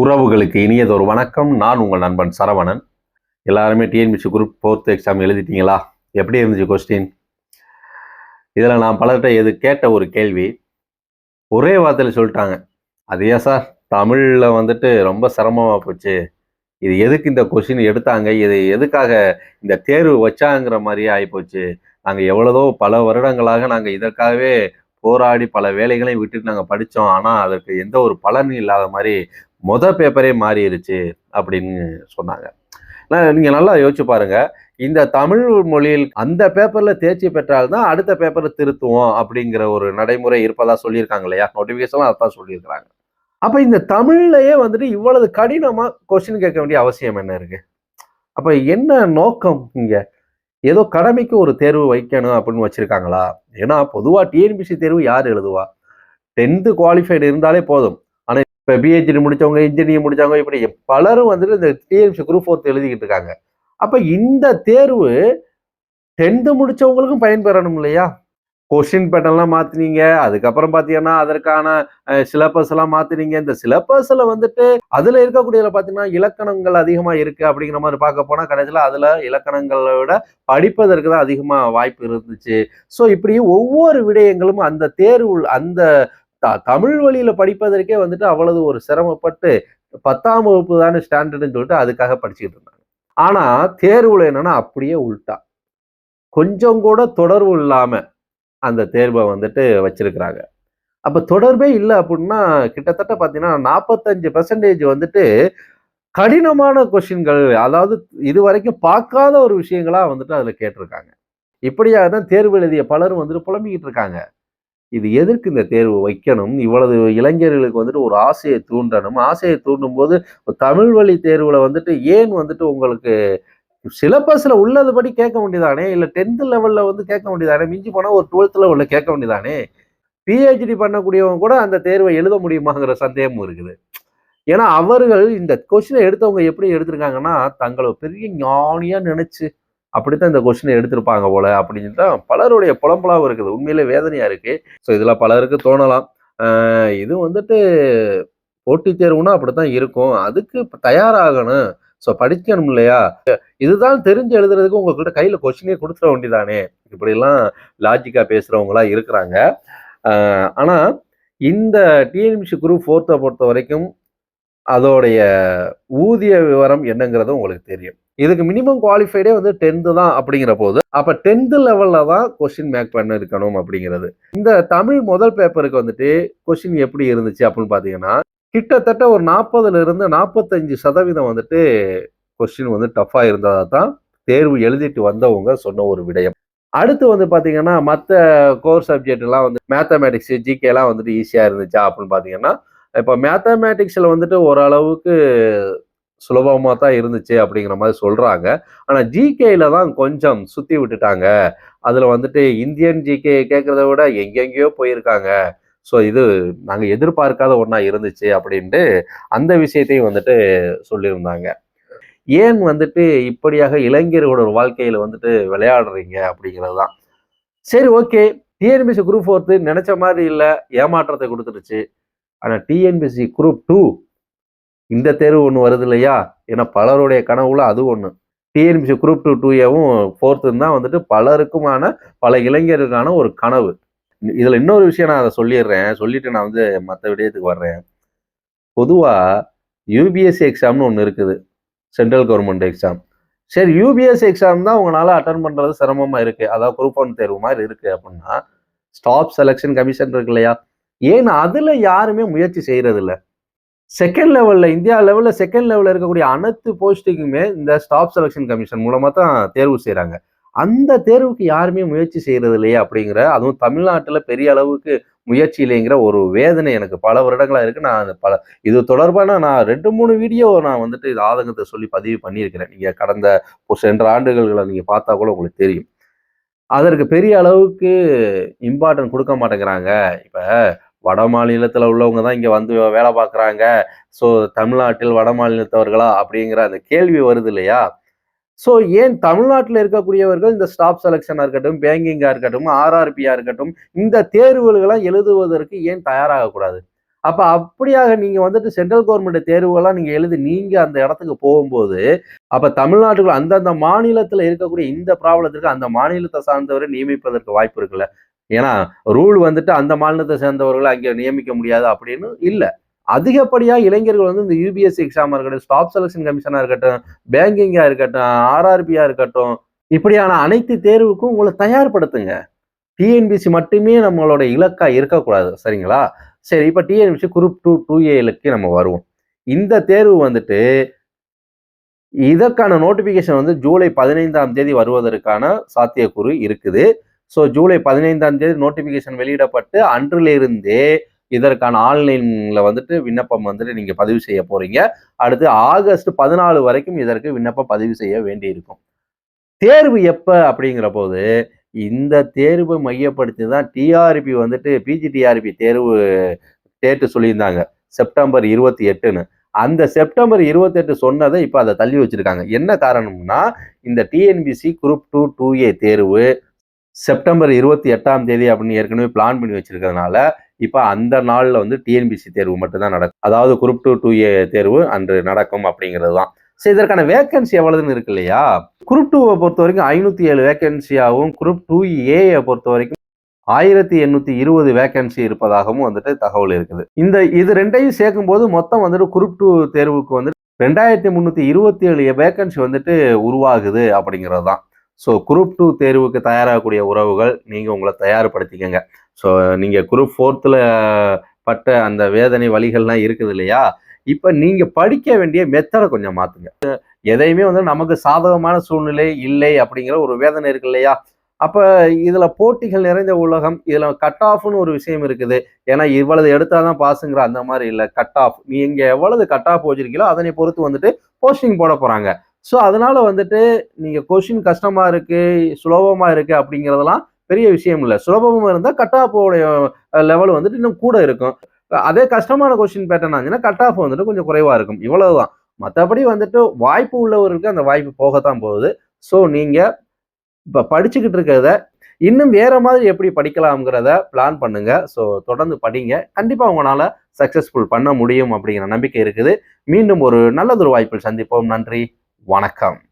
உறவுகளுக்கு இனியதொரு வணக்கம். நான் உங்கள் நண்பன் சரவணன். எல்லாருமே டிஎன்பிசி குரூப் ஃபோர்த் எக்ஸாம் எழுதிட்டீங்களா? எப்படி இருந்துச்சு கொஸ்டின் இதில் நான் பலர்கிட்ட எது கேட்ட ஒரு கேள்வி ஒரே வார்த்தையில் சொல்லிட்டாங்க. அது ஏன் சார்? தமிழில் வந்துட்டு ரொம்ப சிரமமாக போச்சு. இது எதுக்கு இந்த கொஸ்டின் எடுத்தாங்க? இது எதுக்காக இந்த தேர்வு வச்சாங்கிற மாதிரியே ஆகிப்போச்சு நாங்கள் எவ்வளதோ பல வருடங்களாக நாங்கள் இதற்காகவே போராடி பல வேலைகளையும் விட்டுட்டு நாங்கள் படித்தோம் ஆனால் அதற்கு எந்த ஒரு பலனும் இல்லாத மாதிரி மொத பேப்பரே மாறிடுச்சு அப்படின்னு சொன்னாங்க. நீங்கள் நல்லா யோசிச்சு பாருங்கள் இந்த தமிழ் மொழியில் அந்த பேப்பரில் தேர்ச்சி பெற்றால்தான் அடுத்த பேப்பரை திருத்துவோம் அப்படிங்கிற ஒரு நடைமுறை இருப்பதாக சொல்லியிருக்காங்க இல்லையா? நோட்டிஃபிகேஷன்லாம் அதான் சொல்லியிருக்கிறாங்க. அப்போ இந்த தமிழ்லையே வந்துட்டு இவ்வளவு கடினமாக கொஸ்டின் கேட்க வேண்டிய அவசியம் என்ன இருக்கு? அப்போ என்ன நோக்கம் இங்கே? ஏதோ கடமைக்கு ஒரு தேர்வு வைக்கணும் அப்படின்னு வச்சிருக்காங்களா? ஏன்னா பொதுவாக டிஎன்பிசி தேர்வு யார் எழுதுவா? டென்த்து குவாலிஃபைடு இருந்தாலே போதும். இப்போ பிஹெச்டி முடிச்சவங்க இன்ஜினியரிங் முடிச்சவங்க இப்படி பலரும் வந்துட்டு இந்த டிஎம்சி குரூப் ஃபோர்த் எழுதிக்கிட்டு இருக்காங்க. அப்போ இந்த தேர்வு டென்த்து முடிச்சவங்களுக்கும் பயன்பெறணும் இல்லையா? கொஷின் பேட்டர்லாம் மாற்றினீங்க அதுக்கப்புறம் பார்த்தீங்கன்னா அதற்கான சிலபஸ் எல்லாம் மாற்றினீங்க இந்த சிலபஸில் வந்துட்டு அதில் இருக்கக்கூடியதில் பார்த்தீங்கன்னா இலக்கணங்கள் அதிகமாக இருக்குது அப்படிங்கிற மாதிரி பார்க்க போனால் கடைசியில் அதில் இலக்கணங்களை விட படிப்பதற்கு தான் அதிகமாக வாய்ப்பு இருந்துச்சு. ஸோ இப்படி ஒவ்வொரு விடயங்களும் அந்த தேர்வு அந்த த- தமிழ் வழியில படிப்பதற்கே வந்துட்டு அவ்வளவு ஒரு சிரமப்பட்டு பத்தாம் வகுப்பு தானே ஸ்டாண்டர்டுன்னு சொல்லிட்டு அதுக்காக படிச்சுக்கிட்டு இருந்தாங்க. ஆனா தேர்வுல என்னன்னா அப்படியே உள்டா. கொஞ்சம் கூட தொடர்பு இல்லாம அந்த தேர்வை வந்துட்டு வச்சிருக்கிறாங்க. அப்ப தொடர்பே இல்லை அப்படின்னா கிட்டத்தட்ட பார்த்தீங்கன்னா நாற்பத்தஞ்சு பெர்சன்டேஜ் வந்துட்டு கடினமான கொஷின்கள் அதாவது இது வரைக்கும் பார்க்காத ஒரு விஷயங்களா வந்துட்டு அதுல கேட்டிருக்காங்க. இப்படியாக தான் தேர்வு எழுதிய பலரும் வந்துட்டு புலம்பிக்கிட்டு இருக்காங்க. இது எதற்கு இந்த தேர்வு வைக்கணும்? இவ்வளவு இளைஞர்களுக்கு வந்துட்டு ஒரு ஆசையை தூண்டணும். ஆசையை தூண்டும் போது தமிழ் வழி தேர்வுல வந்துட்டு ஏன் வந்துட்டு உங்களுக்கு சிலபஸ்ல உள்ளதுபடி கேட்க வேண்டியதானே? இல்ல டென்த் லெவல்ல வந்து கேட்க வேண்டியதானே? மிஞ்சி போனா ஒரு டுவெல்த் லெவல்ல கேட்க வேண்டியதானே? பிஹெச்டி பண்ணக்கூடியவங்க கூட அந்த தேர்வை எழுத முடியுமாங்கிற சந்தேகமும் இருக்குது. ஏன்னா அவர்கள் இந்த கொஸ்டினை எடுத்தவங்க எப்படி எடுத்திருக்காங்கன்னா தங்களை பெரிய ஞானியா நினைச்சு அப்படித்தான் இந்த கொஸ்டினை எடுத்திருப்பாங்க போல அப்படின்னு தான் பலருடைய புலம்பலாவும் இருக்குது. உண்மையிலே வேதனையா இருக்கு. ஸோ இதில் பலருக்கு தோணலாம். இது வந்துட்டு போட்டித் தேர்வுனா அப்படித்தான் இருக்கும். அதுக்கு தயாராகணும். ஸோ படிக்கணும் இல்லையா? இதுதான் தெரிஞ்சு எழுதுறதுக்கு உங்ககிட்ட கையில் கொஸ்டினே கொடுத்துட வேண்டியதானே? இப்படிலாம் லாஜிக்காக பேசுகிறவங்களா இருக்கிறாங்க. ஆனால் இந்த டிஎன்பிசி குரூப் ஃபோர்த்தை பொறுத்த வரைக்கும் அதோடைய ஊதிய விவரம் என்னங்கிறது உங்களுக்கு தெரியும். இதுக்கு மினிமம் குவாலிஃபைடே வந்து டென்த்து தான் அப்படிங்கிற போது அப்போ டென்த்து லெவலில் தான் கொஸ்டின் மேக் பண்ண இருக்கணும் அப்படிங்கிறது. இந்த தமிழ் முதல் பேப்பருக்கு வந்துட்டு கொஸ்டின் எப்படி இருந்துச்சு அப்படின்னு பார்த்தீங்கன்னா கிட்டத்தட்ட ஒரு நாற்பதுலேருந்து நாற்பத்தஞ்சு சதவீதம் வந்துட்டு கொஸ்டின் வந்து டஃப்பாக இருந்ததாக தான் தேர்வு எழுதிட்டு வந்தவங்க சொன்ன ஒரு விடயம். அடுத்து வந்து பார்த்தீங்கன்னா மற்ற கோர் சப்ஜெக்ட்லாம் வந்து மேத்தமேட்டிக்ஸு ஜிகேலாம் வந்துட்டு ஈஸியாக இருந்துச்சா அப்படின்னு பார்த்தீங்கன்னா இப்போ மேத்தமேட்டிக்ஸில் வந்துட்டு ஓரளவுக்கு சுலபமாக தான் இருந்துச்சு அப்படிங்கிற மாதிரி சொல்கிறாங்க ஆனால் ஜிகேயில் தான் கொஞ்சம் சுற்றி விட்டுட்டாங்க. அதில் வந்துட்டு இந்தியன் ஜிகே கேட்குறத விட எங்கெங்கேயோ போயிருக்காங்க. ஸோ இது நாங்கள் எதிர்பார்க்காத ஒன்றா இருந்துச்சு அப்படின்ட்டு அந்த விஷயத்தையும் வந்துட்டு சொல்லியிருந்தாங்க. ஏன் வந்துட்டு இப்படியாக இளைஞர்களோட வாழ்க்கையில் வந்துட்டு விளையாடுறீங்க அப்படிங்கிறது தான். சரி ஓகே டிஎன்பிசி குரூப் ஃபோர்த்து நினச்ச மாதிரி இல்லை ஏமாற்றத்தை கொடுத்துருச்சு ஆனால் டிஎன்பிசி குரூப் டூ இந்த தேர்வு ஒன்று வருது இல்லையா ஏன்னா பலருடைய கனவுல அது ஒன்று டிஎன்பிசி குரூப் டூ டூஏவும் ஃபோர்த்து தான் வந்துட்டு பலருக்குமான பல இளைஞருக்கான ஒரு கனவு. இதில் இன்னொரு விஷயம் நான் அதை சொல்லிடுறேன். சொல்லிட்டு நான் வந்து மற்ற விடயத்துக்கு வர்றேன். பொதுவாக யூபிஎஸ்சி எக்ஸாம்னு ஒன்று இருக்குது. சென்ட்ரல் கவர்மெண்ட் எக்ஸாம் சரி யூபிஎஸ்சி எக்ஸாம் தான் உங்களால் அட்டன் பண்ணுறது சிரமமாக இருக்குது அதாவது குரூப் ஒன் தேர்வு மாதிரி இருக்குது அப்படின்னா ஸ்டாப் செலெக்ஷன் கமிஷன் இருக்கு இல்லையா? ஏன்னா அதில் யாருமே முயற்சி செய்கிறதில்ல இல்லை செகண்ட் லெவலில் இந்தியா லெவலில் செகண்ட் லெவலில் இருக்கக்கூடிய அனைத்து போஸ்டிங்குமே இந்த ஸ்டாப் செலெக்ஷன் கமிஷன் மூலமாக தான் தேர்வு செய்கிறாங்க அந்த தேர்வுக்கு யாருமே முயற்சி செய்கிறது இல்லையா அப்படிங்கிற அதுவும் தமிழ்நாட்டில் பெரிய அளவுக்கு முயற்சி இல்லைங்கிற ஒரு வேதனை எனக்கு பல வருடங்களாக இருக்கு. நான் பல இது தொடர்பான நான் ரெண்டு மூணு வீடியோ நான் வந்துட்டு இது ஆதங்கத்தை சொல்லி பதிவு பண்ணியிருக்கிறேன். நீங்கள் கடந்த ஒரு சென்ற ஆண்டுகளில் நீங்கள் பார்த்தா கூட உங்களுக்கு தெரியும். அதற்கு பெரிய அளவுக்கு இம்பார்ட்டன்ட் கொடுக்க மாட்டேங்கிறாங்க. இப்போ வட மாநிலத்தில் உள்ளவங்க தான் இங்கே வந்து வேலை பார்க்குறாங்க. ஸோ தமிழ்நாட்டில் வட மாநிலத்தவர்களா? அப்படிங்கிற அந்த கேள்வி வருது இல்லையா? ஸோ ஏன் தமிழ்நாட்டில் இருக்கக்கூடியவர்கள் இந்த ஸ்டாப் செலெக்ஷனாக இருக்கட்டும் பேங்கிங்காக இருக்கட்டும் ஆர்ஆர்பியாக இருக்கட்டும் இந்த தேர்வுகளெல்லாம் எழுதுவதற்கு ஏன் தயாராகக்கூடாது அப்போ அப்படியாக நீங்கள் வந்துட்டு சென்ட்ரல் கவர்மெண்ட் தேர்வுகள்லாம் நீங்கள் எழுதி நீங்கள் அந்த இடத்துக்கு போகும்போது அப்போ தமிழ்நாட்டுக்குள்ள அந்தந்த மாநிலத்தில் இருக்கக்கூடிய இந்த ப்ராப்ளத்திற்கு அந்த மாநிலத்தை சார்ந்தவரை நியமிப்பதற்கு வாய்ப்பு இருக்குல்ல? ஏன்னா ரூல் வந்துட்டு அந்த மாநிலத்தை சேர்ந்தவர்களை அங்கே நியமிக்க முடியாது அப்படின்னு இல்லை. அதிகப்படியாக இளைஞர்கள் வந்து இந்த யூபிஎஸ்சி எக்ஸாமாக இருக்கட்டும் ஸ்டாப் செலக்ஷன் கமிஷனாக இருக்கட்டும் பேங்கிங்காக இருக்கட்டும் ஆர்ஆர்பியாக இருக்கட்டும் இப்படியான அனைத்து தேர்வுக்கும் உங்களை தயார்படுத்துங்க. டிஎன்பிசி மட்டுமே நம்மளோட இலக்காக இருக்கக்கூடாது சரிங்களா? சரி இப்போ டிஎன்பிசி குரூப் டூ டூ ஏலுக்கு நம்ம வருவோம். இந்த தேர்வு வந்துட்டு இதற்கான நோட்டிஃபிகேஷன் வந்து ஜூலை பதினைந்தாம் தேதி வருவதற்கான சாத்தியக்கூறு இருக்குது. ஸோ ஜூலை பதினைந்தாம் தேதி நோட்டிஃபிகேஷன் வெளியிடப்பட்டு அன்றிலிருந்தே இதற்கான ஆன்லைனில் வந்துட்டு விண்ணப்பம் வந்துட்டு நீங்கள் பதிவு செய்ய போகிறீங்க அடுத்து ஆகஸ்ட் பதினாலு வரைக்கும் இதற்கு விண்ணப்பம் பதிவு செய்ய வேண்டியிருக்கும். தேர்வு எப்போ அப்படிங்கிற போது இந்த தேர்வை மையப்படுத்தி தான் டிஆர்பி வந்துட்டு பிஜிடிஆர்பி தேர்வு டேட்டு சொல்லியிருந்தாங்க. செப்டம்பர் இருபத்தி எட்டுன்னு. அந்த செப்டம்பர் இருபத்தெட்டு சொன்னதை இப்போ அதை தள்ளி வச்சிருக்காங்க. என்ன காரணம்னா இந்த TNPSC group two two A தேர்வு செப்டம்பர் இருபத்தி எட்டாம் தேதி அப்படின்னு ஏற்கனவே பிளான் பண்ணி வச்சிருக்கிறதுனால இப்போ அந்த நாளில் வந்து டிஎன்பிசி தேர்வு மட்டும்தான் நடக்கும். அதாவது குரூப் டூ டூ ஏ தேர்வு அன்று நடக்கும் அப்படிங்கிறது தான். ஸோ இதற்கான வேகன்சி எவ்வளவுன்னு இருக்கு இல்லையா? குரூப் டூவை பொறுத்த வரைக்கும் ஐநூற்றி ஏழு வேகன்சியாகவும் குரூப் டூ ஏயை பொறுத்த வரைக்கும் ஆயிரத்தி எண்ணூத்தி இருபது வேகன்சி இருப்பதாகவும் வந்துட்டு தகவல் இருக்குது. இந்த இது ரெண்டையும் சேர்க்கும் போது மொத்தம் வந்துட்டு குரூப் டூ தேர்வுக்கு வந்து ரெண்டாயிரத்தி முந்நூற்றி இருபத்தி ஏழு வேகன்சி வந்துட்டு உருவாகுது அப்படிங்கிறது தான். ஸோ குரூப் டூ தேர்வுக்கு தயாராகக்கூடிய உறவுகள் நீங்கள் உங்களை தயார்படுத்திக்கங்க. ஸோ நீங்கள் குரூப் ஃபோர்த்தில் பட்ட அந்த வேதனை வழிகள்லாம் இருக்குது இல்லையா? இப்போ நீங்கள் படிக்க வேண்டிய மெத்தடை கொஞ்சம் மாற்றுங்க எதையுமே வந்து நமக்கு சாதகமான சூழ்நிலை இல்லை அப்படிங்கிற ஒரு வேதனை இருக்கு இல்லையா? அப்போ இதில் போட்டிகள் நிறைந்த உலகம் இதில் கட் ஆஃப்னு ஒரு விஷயம் இருக்குது. ஏன்னா இவ்வளவு எடுத்தால் தான் பாஸுங்கிற அந்த மாதிரி இல்லை. கட் ஆஃப் நீ இங்கே எவ்வளவு கட் ஆஃப் வச்சிருக்கீங்களோ அதனை பொறுத்து வந்துட்டு போஸ்டிங் போட போகிறாங்க ஸோ அதனால வந்துட்டு நீங்கள் கொஷின் கஷ்டமாக இருக்குது சுலபமாக இருக்குது அப்படிங்கிறதெல்லாம் பெரிய விஷயம் இல்லை. சுலபமாக இருந்தால் கட் ஆஃபோடைய லெவல் வந்துட்டு இன்னும் கூட இருக்கும். அதே கஷ்டமான கொஷின் பேட்டர்ன் ஆச்சுன்னா கட் ஆஃப் வந்துட்டு கொஞ்சம் குறைவாக இருக்கும். இவ்வளவுதான். மற்றபடி வந்துட்டு வாய்ப்பு உள்ளவர்களுக்கு அந்த வாய்ப்பு போகத்தான் போகுது. ஸோ நீங்கள் இப்போ படிச்சுக்கிட்டு இருக்கிறத இன்னும் வேற மாதிரி எப்படி படிக்கலாம்ங்கிறத பிளான் பண்ணுங்க. ஸோ தொடர்ந்து படிங்க. கண்டிப்பாக உங்களால் சக்ஸஸ்ஃபுல் பண்ண முடியும் அப்படிங்கிற நம்பிக்கை இருக்குது. மீண்டும் ஒரு நல்லதொரு வாய்ப்பில் சந்திப்போம். நன்றி. வணக்கம்.